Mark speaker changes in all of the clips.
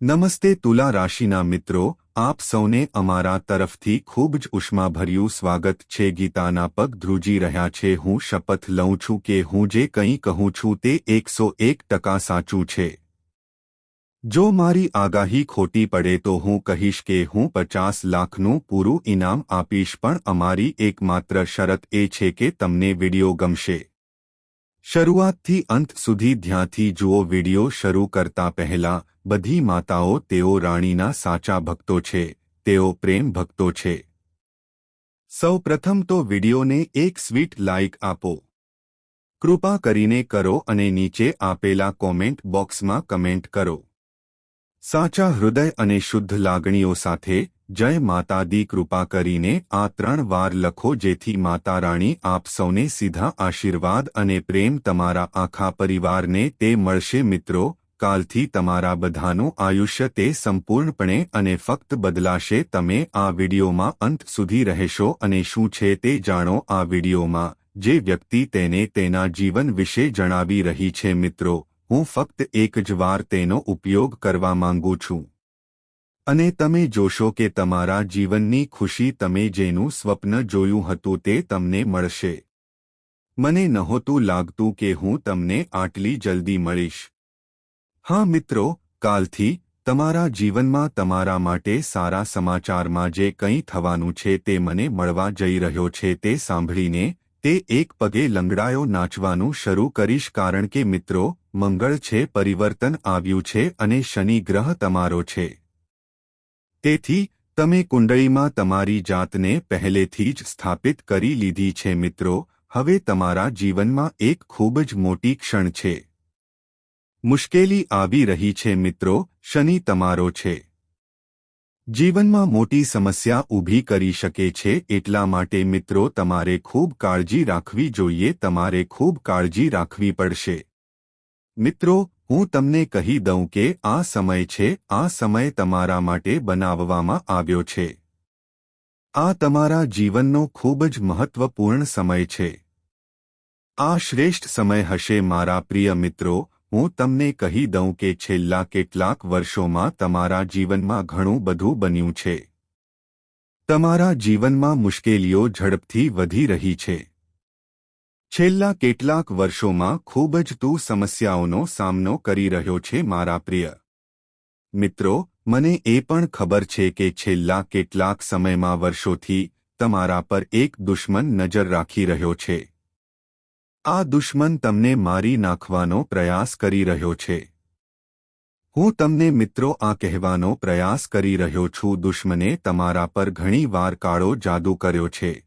Speaker 1: નમસ્તે તુલા રાશિના મિત્રો, આપ સૌને અમારા તરફથી ખૂબ જ ઉષ્માભર્યું સ્વાગત છે. ગીતાના પગ ધ્રુજી રહ્યા છે. હું શપથ લઉં છું કે હું જે કંઈ કહું છું તે એકસો એક ટકા સાચું છે. જો મારી આગાહી ખોટી પડે તો હું કહીશ કે હું પચાસ લાખનું પૂરું ઇનામ આપીશ, પણ અમારી એકમાત્ર શરત એ છે કે તમને વિડિયો ગમશે. શરૂઆતથી અંત સુધી ધ્યાનથી જુઓ વિડિયો શરૂ કરતા પહેલા, બધી માતાઓ તેઓ રાણીના સાચા ભક્તો છે, તેઓ પ્રેમ ભક્તો છે. સૌ પ્રથમ તો વિડિયોને એક સ્વીટ લાઇક આપો. કૃપા કરીને કરો અને નીચે આપેલા કોમેન્ટ બોક્સમાં કમેન્ટ કરો. સાચા હૃદય અને શુદ્ધ લાગણીઓ સાથે જય માતા દી કૃપા કરીને આ ત્રણ વાર લખો જેથી માતા રાણી આપ સૌને સીધા આશીર્વાદ અને પ્રેમ તમારા આખા પરિવારને તે મળશે મિત્રો, કાલથી તમારા બધાનું આયુષ્ય તે સંપૂર્ણપણે અને ફક્ત બદલાશે તમે આ વિડીયોમાં અંત સુધી રહેશો અને શું છે તે જાણો આ વિડીયોમાં, જે વ્યક્તિ તેને તેના જીવન વિશે જણાવી રહી છે મિત્રો, હું ફક્ત એક જ વાર તેનો ઉપયોગ કરવા માંગુ છું. અને તમે જોશો કે તમારા જીવનની ખુશી તમે જેનું સ્વપ્ન જોયું હતું તે તમને મળશે. મને નહોતું લાગતું કે હું તમને આટલી જલ્દી મળીશ. હા મિત્રો, કાલથી તમારા જીવનમાં તમારા માટે સારા સમાચારમાં જે કંઈ થવાનું છે તે મને મળવા જઈ રહ્યો છે તે સાંભળીને તે એક પગે લંગડાયો નાચવાનું શરૂ કરીશ કારણ કે મિત્રો, મંગળ છે, પરિવર્તન આવ્યું છે અને શનિ ગ્રહ તમારો છે. તેથી, તમે કુંડળીમાં તમારી જાતને પહેલેથી જ સ્થાપિત કરી લીધી છે મિત્રો, હવે તમારા જીવનમાં એક ખૂબ જ મોટી ક્ષણ છે. મુશ્કેલી આવી રહી છે મિત્રો, શનિ તમારો છે. જીવનમાં મોટી સમસ્યા ઊભી કરી શકે છે, એટલા માટે મિત્રો તમારે ખૂબ કાળજી રાખવી જોઈએ, તમારે ખૂબ કાળજી રાખવી પડશે. મિત્રો હું તમને કહી દઉં કે આ સમય છે, આ સમય તમારા માટે બનાવવામાં આવ્યો છે. આ તમારા જીવનનો ખૂબ જ મહત્વપૂર્ણ સમય છે. આ શ્રેષ્ઠ સમય હશે, મારા પ્રિય મિત્રો. હું તમને કહી દઉં કે છેલ્લા કેટલાક વર્ષોમાં તમારા જીવનમાં ઘણું બધું બન્યું છે. તમારા જીવનમાં મુશ્કેલીઓ ઝડપથી વધી રહી છે. છેલ્લા કેટલાક વર્ષોમાં ખૂબ જ તું સમસ્યાઓનો સામનો કરી રહ્યો છે, મારા પ્રિય. મિત્રો, મને એ પણ ખબર છે કે છેલ્લા કેટલાક સમયમાં વર્ષોથી તમારા પર એક દુશ્મન નજર રાખી રહ્યો છે. આ દુશ્મન તમને મારી નાખવાનો પ્રયાસ કરી રહ્યો છે. હું તમને મિત્રો આ કહેવાનો પ્રયાસ કરી રહ્યો છું, દુશ્મને તમારા પર ઘણી વાર કાળો જાદુ કર્યો છે.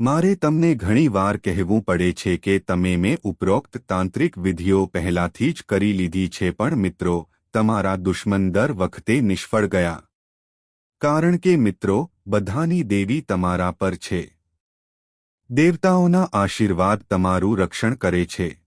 Speaker 1: મારે તમને ઘણી વાર કહેવું પડે છે કે તમે મેં ઉપરોક્ત તાંત્રિક વિધિઓ પહેલાથી જ કરી લીધી છે પણ મિત્રો, તમારા દુશ્મન દર વખતે નિષ્ફળ ગયા. કારણ કે મિત્રો, બધાની દેવી તમારા પર છે. દેવતાઓના આશીર્વાદ તમારું રક્ષણ કરે છે.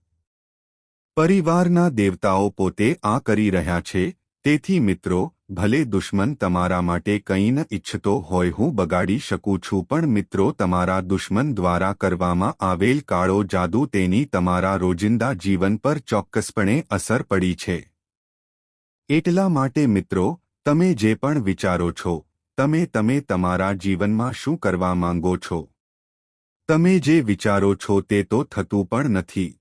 Speaker 1: પરિવારના દેવતાઓ પોતે આ કરી રહ્યા છે તેથી મિત્રો, ભલે દુશ્મન તમારા માટે કંઈ ન ઇચ્છતો હોય હું બગાડી શકું છું પણ મિત્રો તમારા દુશ્મન દ્વારા કરવામાં આવેલ કાળો જાદુ તેની તમારા રોજિંદા જીવન પર ચોક્કસપણે અસર પડી છે. એટલા માટે મિત્રો, તમે જે પણ વિચારો છો, તમે તમે તમારા જીવનમાં શું કરવા માંગો છો? તમે જે વિચારો છો તે તો થતું પણ નથી.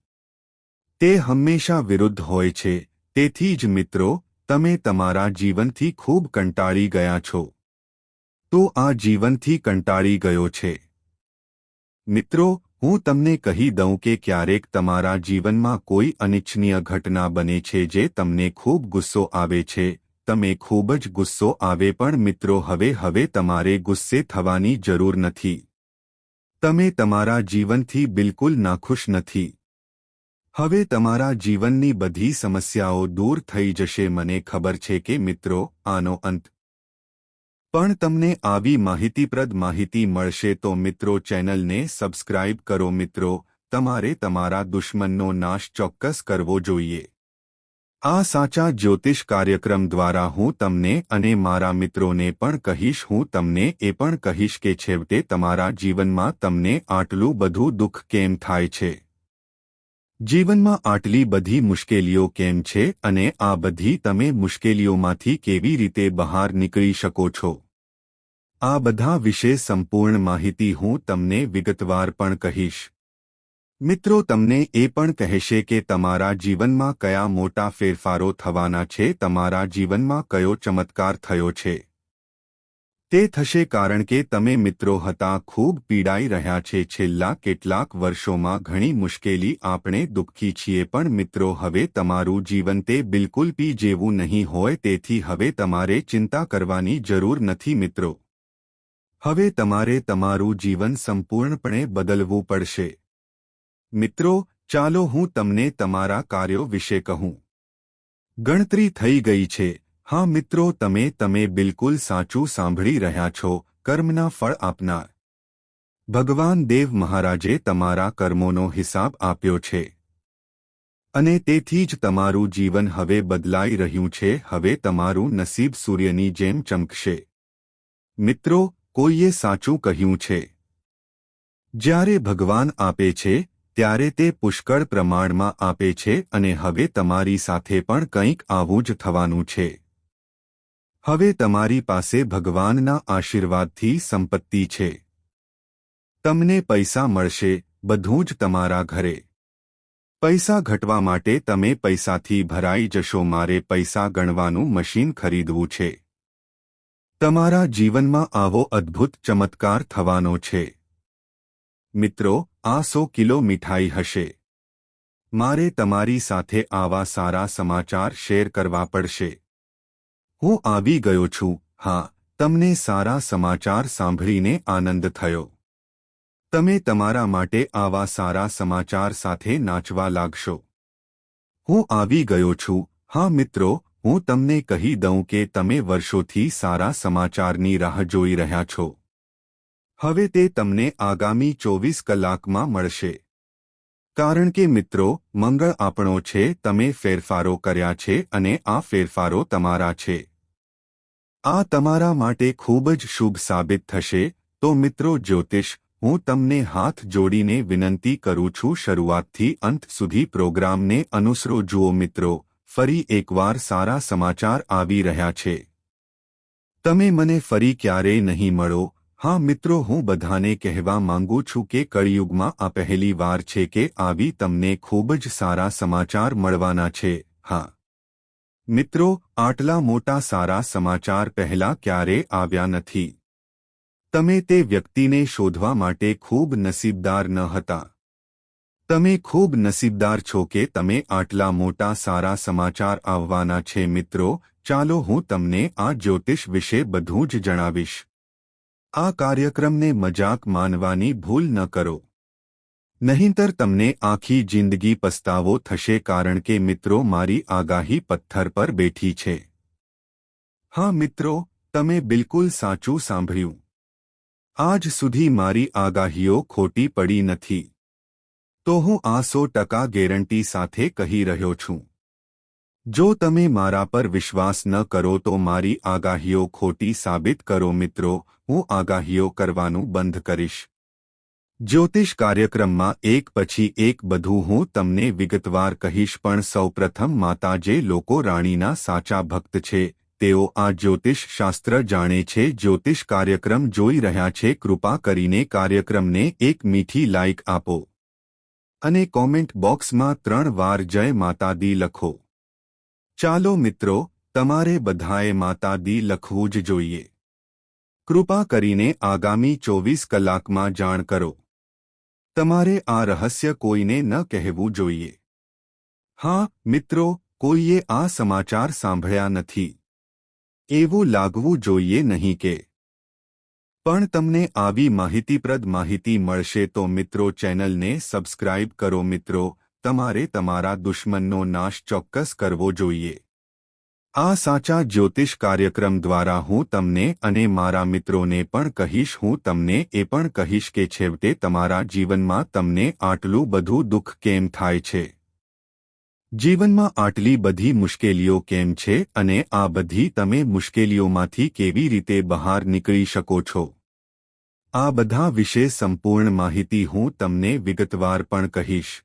Speaker 1: તે હંમેશા વિરુદ્ધ હોય છે, તેથી જ મિત્રો તમે તમારા જીવનથી ખૂબ કંટાળી ગયા છો. તો આ જીવનથી કંટાળી ગયો છે. મિત્રો, હું તમને કહી દઉં કે ક્યારેક તમારા જીવનમાં કોઈ અનિચ્છનીય ઘટના બને છે જે તમને ખૂબ ગુસ્સો આવે છે. તમે ખૂબ જ ગુસ્સો આવે પણ મિત્રો, હવે હવે તમારે ગુસ્સે થવાની જરૂર નથી. તમે તમારા જીવનથી બિલકુલ નાખુશ નથી. હવે તમારા જીવનની બધી સમસ્યાઓ દૂર થઈ જશે, મને ખબર છે કે મિત્રો, આનો અંત. પણ તમને આવી માહિતીપ્રદ માહિતી મળશે તો મિત્રો ચેનલને સબસ્ક્રાઇબ કરો મિત્રો, તમારે તમારા દુશ્મનનો નાશ ચોક્કસ કરવો જોઈએ. આ સાચા જ્યોતિષ કાર્યક્રમ દ્વારા હું તમને અને મારા મિત્રોને પણ કહીશ, હું તમને એ પણ કહીશ કે છેવટે તમારા જીવનમાં તમને આટલું બધું દુઃખ કેમ થાય છે? જીવનમાં આટલી બધી મુશ્કેલીઓ કેમ છે અને આ બધી તમે મુશ્કેલીઓમાંથી કેવી રીતે બહાર નીકળી શકો છો? આ બધા વિશે સંપૂર્ણ માહિતી હું તમને વિગતવાર પણ કહીશ. મિત્રો, તમને એ પણ કહેશે કે તમારા જીવનમાં કયા મોટા ફેરફારો થવાના છે, તમારા જીવનમાં કયો ચમત્કાર થયો છે. તે થશે કારણ કે તમે મિત્રો હતા, ખૂબ પીડાઈ રહ્યા છે. છેલ્લા કેટલાક વર્ષોમાં ઘણી મુશ્કેલી આપણે દુઃખી છીએ, પણ મિત્રો, હવે તમારું જીવન તે બિલકુલ પી જેવું નહીં હોય, તેથી હવે તમારે ચિંતા કરવાની જરૂર નથી મિત્રો. હવે તમારે તમારું જીવન સંપૂર્ણપણે બદલવું પડશે. મિત્રો, ચાલો હું તમને તમારા કાર્યો વિશે કહું. ગણતરી થઈ ગઈ છે. હા મિત્રો, તમે તમે બિલકુલ સાચું સાંભળી રહ્યા છો, કર્મના ફળ આપનાર. ભગવાન દેવ મહારાજે તમારા કર્મોનો હિસાબ આપ્યો છે. અને તેથી જ તમારું જીવન હવે બદલાઈ રહ્યું છે, હવે તમારું નસીબ સૂર્યની જેમ ચમકશે. મિત્રો, કોઈએ સાચું કહ્યું છે. જ્યારે ભગવાન આપે છે, ત્યારે તે પુષ્કળ પ્રમાણમાં આપે છે અને હવે તમારી સાથે પણ કંઈક આવું જ થવાનું છે. હવે તમારી પાસે ભગવાનના આશીર્વાદથી સંપત્તિ છે. તમને પૈસા મળશે, બધું જ તમારા ઘરે. પૈસા ઘટવા માટે તમે પૈસાથી ભરાઈ જશો, મારે પૈસા ગણવાનું મશીન ખરીદવું છે. તમારા જીવનમાં આવો અદ્ભુત ચમત્કાર થવાનો છે. મિત્રો, આ સો કિલો મીઠાઈ હશે. મારે તમારી સાથે આવા સારા સમાચાર શેર કરવા પડશે. હું આવી ગયો છું. હા, તમને સારા સમાચાર સાંભળીને આનંદ થયો. તમે તમારા માટે આવા સારા સમાચાર સાથે નાચવા લાગશો. હું આવી ગયો છું. હા, મિત્રો, હું તમને કહી દઉં કે તમે વર્ષોથી સારા સમાચારની રાહ જોઈ રહ્યા છો. હવે તે તમને આગામી ચોવીસ કલાકમાં મળશે. કારણ કે મિત્રો, મંગળ આપણો છે, તમે ફેરફારો કર્યા છે અને આ ફેરફારો તમારા છે. આ તમારા માટે ખૂબ જ શુભ સાબિત થશે. તો મિત્રો જ્યોતિષ, હું તમને હાથ જોડીને વિનંતી કરું છું, શરૂઆતથી અંત સુધી પ્રોગ્રામને અનુસરો. જુઓ મિત્રો, ફરી એકવાર સારા સમાચાર આવી રહ્યા છે. તમે મને ફરી ક્યારેય નહીં મળો. હા મિત્રો હું બધાને કહેવા માંગુ છું કે કળિયુગમાં આ પહેલી વાર છે કે આવી તમને ખૂબ જ સારા સમાચાર મળવાના છે. હા. મિત્રો, આટલા મોટા સારા સમાચાર પહેલા ક્યારે આવ્યા નથી? તમે તે વ્યક્તિને શોધવા માટે ખૂબ નસીબદાર ન હતા. તમે ખૂબ નસીબદાર છો કે તમે આટલા મોટા સારા સમાચાર આવવાના છે મિત્રો, ચાલો હું તમને આ જ્યોતિષ વિશે બધું જ જણાવીશ. આ કાર્યક્રમને મજાક માનવાની ભૂલ ન કરો. નહીંતર તમને આખી જિંદગી પસ્તાવો થશે કારણ કે મિત્રો મારી આગાહી પથ્થર પર બેઠી છે. હા મિત્રો, તમે બિલકુલ સાચું સાંભળ્યું. આજ સુધી મારી આગાહીઓ ખોટી પડી નથી. તો હું આ સો ટકા ગેરંટી સાથે કહી રહ્યો છું. જો તમે મારા પર વિશ્વાસ ન કરો તો મારી આગાહીઓ ખોટી સાબિત કરો મિત્રો, હું આગાહીઓ કરવાનું બંધ કરીશ. જ્યોતિષ કાર્યક્રમમાં એક પછી એક બધું હું તમને વિગતવાર કહીશ પણ સૌપ્રથમ માતા જે લોકો રાણીના સાચા ભક્ત છે, તેઓ આ જ્યોતિષ શાસ્ત્ર જાણે છે, જ્યોતિષ કાર્યક્રમ જોઈ રહ્યા છે, કૃપા કરીને કાર્યક્રમને એક મીઠી લાઇક આપો. અને કોમેન્ટ બોક્સમાં ત્રણ વાર જય માતા દી લખો. ચાલો મિત્રો, તમારે બધાએ માતા દી લખવું જ જોઈએ. કૃપા કરીને આગામી ચોવીસ કલાકમાં જાણ કરો. તમારે આ રહસ્ય કોઈને ન કહેવું જોઈએ. હા, મિત્રો, કોઈએ આ સમાચાર સાંભળ્યા નથી. એવું લાગવું જોઈએ નહીં કે. પણ તમને આવી માહિતીપ્રદ માહિતી મળશે તો મિત્રો ચેનલને સબસ્ક્રાઇબ કરો મિત્રો તમારે તમારા દુશ્મનનો નાશ ચોક્કસ કરવો જોઈએ. આ સાચા જ્યોતિષ કાર્યક્રમ દ્વારા હું તમને અને મારા મિત્રોને પણ કહીશ, હું તમને એ પણ કહીશ કે છેવટે તમારા જીવનમાં તમને આટલું બધું દુઃખ કેમ થાય છે? જીવનમાં આટલી બધી મુશ્કેલીઓ કેમ છે અને આ બધી તમે મુશ્કેલીઓમાંથી કેવી રીતે બહાર નીકળી શકો છો? આ બધા વિશે સંપૂર્ણ માહિતી હું તમને વિગતવાર પણ કહીશ.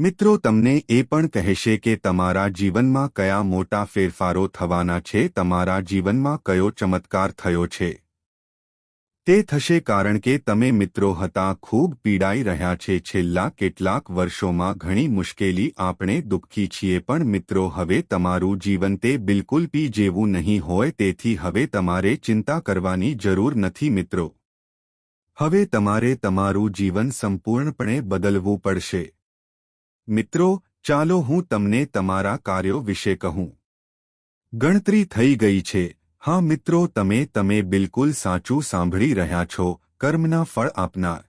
Speaker 1: મિત્રો, તમને એ પણ કહેશે કે તમારા જીવનમાં કયા મોટા ફેરફારો થવાના છે, તમારા જીવનમાં કયો ચમત્કાર થયો છે? તે થશે કારણ કે તમે મિત્રો હતા, ખૂબ પીડાઈ રહ્યા છે. છેલ્લા કેટલાક વર્ષોમાં ઘણી મુશ્કેલી આપણે દુઃખી છીએ, પણ મિત્રો, હવે તમારું જીવન તે બિલકુલ પી જેવું નહીં હોય, તેથી હવે તમારે ચિંતા કરવાની જરૂર નથી, મિત્રો. હવે તમારે તમારું જીવન સંપૂર્ણપણે બદલવું પડશે. મિત્રો, ચાલો હું તમને તમારા કાર્યો વિશે કહું. ગણતરી થઈ ગઈ છે. હા મિત્રો, તમે તમે બિલકુલ સાચું સાંભળી રહ્યા છો. કર્મના ફળ આપનાર.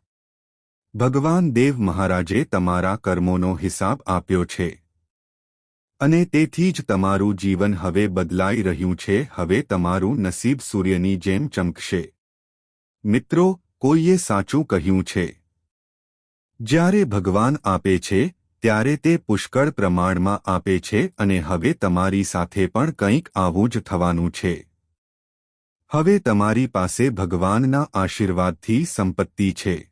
Speaker 1: ભગવાન દેવ મહારાજે તમારા કર્મોનો હિસાબ આપ્યો છે. અને તેથી જ તમારું જીવન હવે બદલાઈ રહ્યું છે. હવે તમારું નસીબ સૂર્યની જેમ ચમકશે. મિત્રો, કોઈએ સાચું કહ્યું છે? જ્યારે ભગવાન આપે છે ત્યારે તે પુષ્કળ પ્રમાણમાં આપે છે અને હવે તમારી સાથે પણ કંઈક આવું જ થવાનું છે. હવે તમારી પાસે ભગવાનના આશીર્વાદથી સંપત્તિ છે.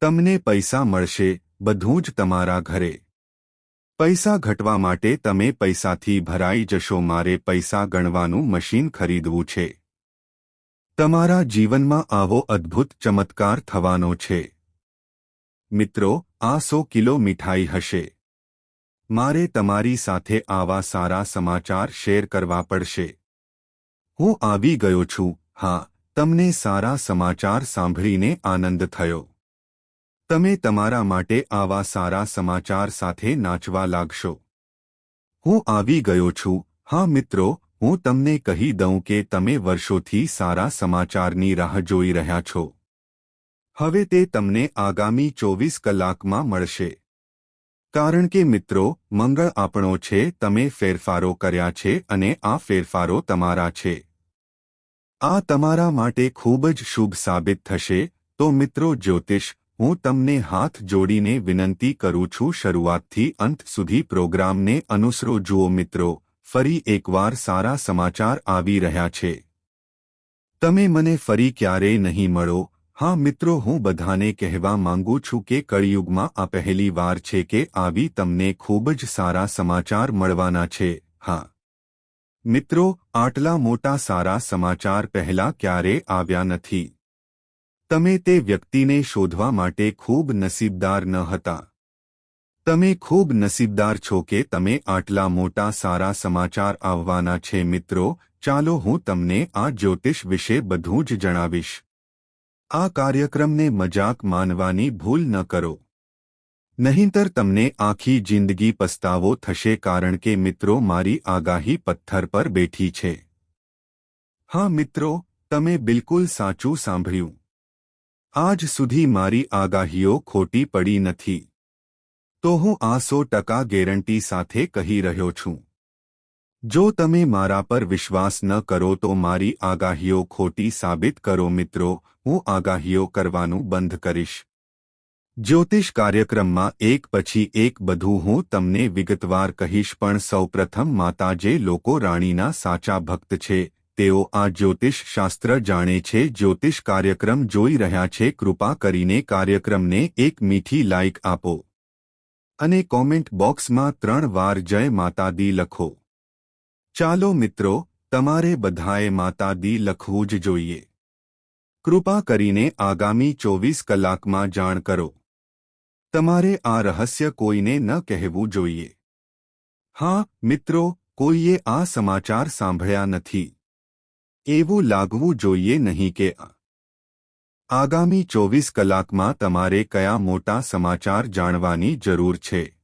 Speaker 1: તમને પૈસા મળશે, બધું જ તમારા ઘરે. પૈસા ઘટવા માટે તમે પૈસાથી ભરાઈ જશો, મારે પૈસા ગણવાનું મશીન ખરીદવું છે. તમારા જીવનમાં આવો અદ્ભુત ચમત્કાર થવાનો છે. મિત્રો આ સો કિલો મીઠાઈ હશે. મારે તમારી સાથે આવા સારા સમાચાર શેર કરવા પડશે. હું આવી ગયો છું. હા, તમને સારા સમાચાર સાંભળીને આનંદ થયો. તમે તમારા માટે આવા સારા સમાચાર સાથે નાચવા લાગશો. હું આવી ગયો છું. હા, મિત્રો, હું તમને કહી દઉં કે તમે વર્ષોથી સારા સમાચારની રાહ જોઈ રહ્યા છો. હવે તે તમને આગામી ચોવીસ કલાકમાં મળશે. કારણ કે મિત્રો, મંગળ આપણો છે, તમે ફેરફારો કર્યા છે અને આ ફેરફારો તમારા છે. આ તમારા માટે ખૂબ જ શુભ સાબિત થશે. તો મિત્રો જ્યોતિષ, હું તમને હાથ જોડીને વિનંતી કરું છું શરૂઆતથી અંત સુધી પ્રોગ્રામને અનુસરો. જુઓ મિત્રો, ફરી એકવાર સારા સમાચાર આવી રહ્યા છે. તમે મને ફરી ક્યારેય નહીં મળો. હા મિત્રો, હું બધાને કહેવા માંગુ છું કે કળિયુગમાં આ પહેલી વાર છે કે આવી તમને ખૂબ જ સારા સમાચાર મળવાના છે. હા. મિત્રો, આટલા મોટા સારા સમાચાર પહેલા ક્યારે આવ્યા નથી? તમે તે વ્યક્તિને શોધવા માટે ખૂબ નસીબદાર ન હતા. તમે ખૂબ નસીબદાર છો કે તમે આટલા મોટા સારા સમાચાર આવવાના છે મિત્રો. ચાલો હું તમને આ જ્યોતિષ વિશે બધું જ જણાવીશ. આ કાર્યક્રમને મજાક માનવાની ભૂલ ન કરો. નહીંતર તમને આખી જિંદગી પસ્તાવો થશે કારણ કે મિત્રો મારી આગાહી પથ્થર પર બેઠી છે. હા મિત્રો, તમે બિલકુલ સાચું સાંભળ્યું. આજ સુધી મારી આગાહીઓ ખોટી પડી નથી. તો હું આ સો ટકા ગેરંટી સાથે કહી રહ્યો છું. જો તમે મારા પર વિશ્વાસ ન કરો તો મારી આગાહીઓ ખોટી સાબિત કરો મિત્રો, હું આગાહીઓ કરવાનું બંધ કરીશ. જ્યોતિષ કાર્યક્રમમાં એક પછી એક બધું હું તમને વિગતવાર કહીશ પણ સૌપ્રથમ માતા જે લોકો રાણીના સાચા ભક્ત છે, તેઓ આ જ્યોતિષ શાસ્ત્ર જાણે છે, જ્યોતિષ કાર્યક્રમ જોઈ રહ્યા છે, કૃપા કરીને કાર્યક્રમને એક મીઠી લાઇક આપો. અને કોમેન્ટ બોક્સમાં ત્રણ વાર જય માતા દી લખો. ચાલો મિત્રો, તમારે બધાએ માતા દી લખવું જ જોઈએ. કૃપા કરીને આગામી ચોવીસ કલાકમાં જાણ કરો. તમારે આ રહસ્ય કોઈને ન કહેવું જોઈએ. હા, મિત્રો, કોઈએ આ સમાચાર સાંભળ્યા નથી. એવું લાગવું જોઈએ નહીં કે આગામી ચોવીસ કલાકમાં તમારે કયા મોટા સમાચાર જાણવાની જરૂર છે?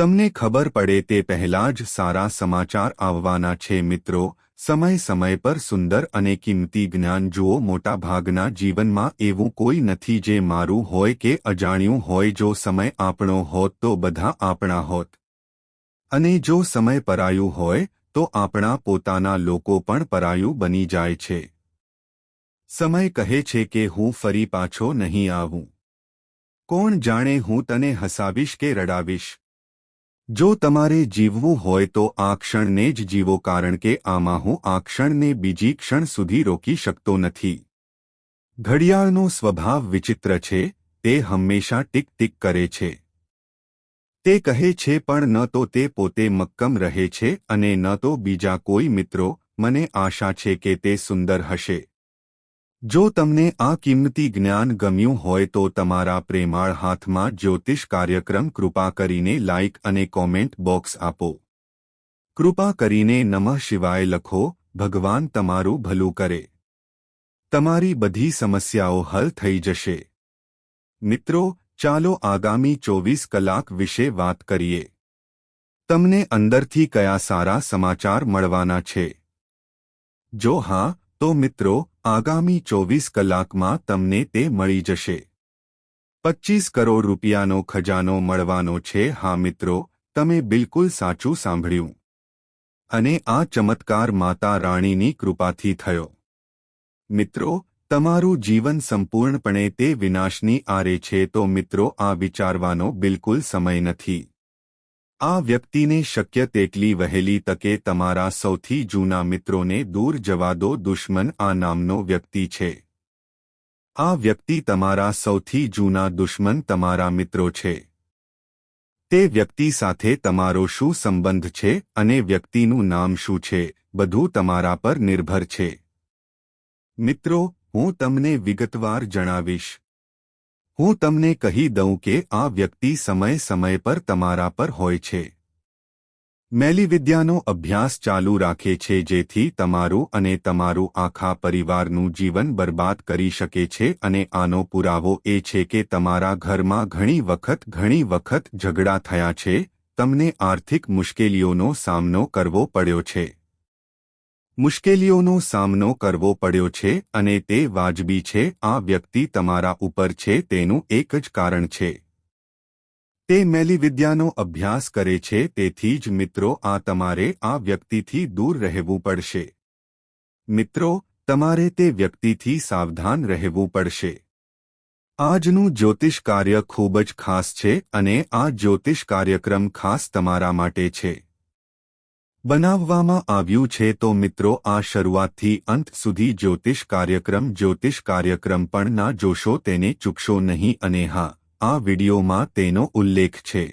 Speaker 1: તમને ખબર પડે તે પહેલાં જ સારા સમાચાર આવવાના છે મિત્રો. સમય સમય પર સુંદર અને કિંમતી જ્ઞાન જુઓ મોટાભાગના જીવનમાં એવું કોઈ નથી જે મારું હોય કે અજાણ્યું હોય, જો સમય આપણો હોત તો બધા આપણા હોત. અને જો સમય પરાયું હોય, તો આપણા પોતાના લોકો પણ પરાયું બની જાય છે. સમય કહે છે કે હું ફરી પાછો નહીં આવું. કોણ જાણે હું તને હસાવીશ કે રડાવીશ? જો તમારે જીવવું હોય તો આ ક્ષણને જ જીવો કારણ કે આમાં હું આ ક્ષણને બીજી ક્ષણ સુધી રોકી શકતો નથી. ઘડિયાળનો સ્વભાવ વિચિત્ર છે, તે હંમેશા ટીક ટીક કરે છે. તે કહે છે પણ ન તો તે પોતે મક્કમ રહે છે અને ન તો બીજા કોઈ મિત્રો, મને આશા છે કે તે સુંદર હશે. જો તમને આ કિંમતી જ્ઞાન ગમ્યું હોય તો તમારા પ્રેમાળ હાથમાં જ્યોતિષ કાર્યક્રમ કૃપા કરીને લાઇક અને કોમેન્ટ બોક્સ આપો. કૃપા કરીને નમઃ શિવાય લખો, ભગવાન તમારું ભલું કરે. તમારી બધી સમસ્યાઓ હલ થઈ જશે. મિત્રો, ચાલો આગામી ચોવીસ કલાક વિશે વાત કરીએ. તમને અંદરથી કયા સારા સમાચાર મળવાના છે? જો હા, તો મિત્રો આગામી ચોવીસ કલાકમાં તમને તે મળી જશે. પચ્ચીસ કરોડ રૂપિયાનો ખજાનો મળવાનો છે. હા મિત્રો, તમે બિલકુલ સાચું સાંભળ્યું. અને આ ચમત્કાર માતા રાણીની કૃપાથી થયો. મિત્રો, તમારું જીવન સંપૂર્ણપણે તે વિનાશની આરે છે તો મિત્રો, આ વિચારવાનો બિલકુલ સમય નથી. આ વ્યક્તિને શક્ય તેટલી વહેલી તકે તમારા સૌથી જૂના મિત્રોને દૂર જવા દો, દુશ્મન આ નામનો વ્યક્તિ છે. આ વ્યક્તિ તમારા સૌથી જૂના દુશ્મન તમારા મિત્રો છે. તે વ્યક્તિ સાથે તમારો શું સંબંધ છે અને વ્યક્તિનું નામ શું છે, બધું તમારા પર નિર્ભર છે. મિત્રો, હું તમને વિગતવાર જણાવીશ. હું તમને કહી દઉં કે આ વ્યક્તિ સમય સમય પર તમારા પર હોય છે. મેલીવિદ્યાનો અભ્યાસ ચાલુ રાખે છે જેથી તમારું અને તમારું આખા પરિવારનું જીવન બરબાદ કરી શકે છે અને આનો પુરાવો એ છે કે તમારા ઘરમાં ઘણી વખત ઘણી વખત ઝઘડા થયા છે, તમને આર્થિક મુશ્કેલીઓનો સામનો કરવો પડ્યો છે. મુશ્કેલીઓનો સામનો કરવો પડ્યો છે અને તે વાજબી છે. આ વ્યક્તિ તમારા ઉપર છે, તેનું એક જ કારણ છે. તે મેલીવિદ્યાનો અભ્યાસ કરે છે, તેથી જ મિત્રો, આ તમારે આ વ્યક્તિથી દૂર રહેવું પડશે. મિત્રો, તમારે તે વ્યક્તિથી સાવધાન રહેવું પડશે. આજનું જ્યોતિષ કાર્ય ખૂબ જ ખાસ છે અને આ જ્યોતિષ કાર્યક્રમ ખાસ તમારા માટે છે. બનાવવામાં આવ્યું છે તો મિત્રો આ શરૂઆતથી અંત સુધી જ્યોતિષ કાર્યક્રમ જ્યોતિષ કાર્યક્રમ પણ ના જોશો, તેને ચૂકશો નહીં અને હા, આ વિડીયોમાં તેનો ઉલ્લેખ છે.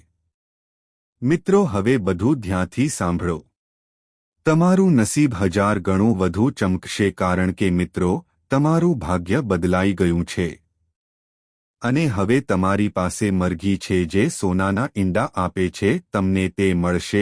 Speaker 1: મિત્રો હવે બધું ધ્યાનથી સાંભળો. તમારું નસીબ હજાર ગણું વધુ ચમકશે કારણ કે મિત્રો, તમારું ભાગ્ય બદલાઈ ગયું છે. અને હવે તમારી પાસે મરઘી છે જે સોનાના ઈંડા આપે છે, તમને તે મળશે